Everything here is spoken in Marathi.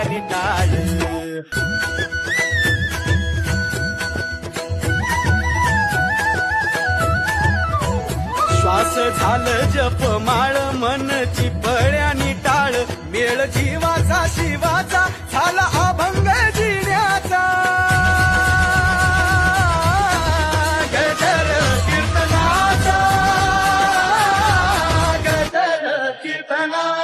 चिपळ्याने श्वास झालं जप माळ मन चिपळ्याने टाळ. मेळ जीवाचा शिवाचा झाला अभंग जिण्याचा. गजर कीर्तनाचा. गजर कीर्तना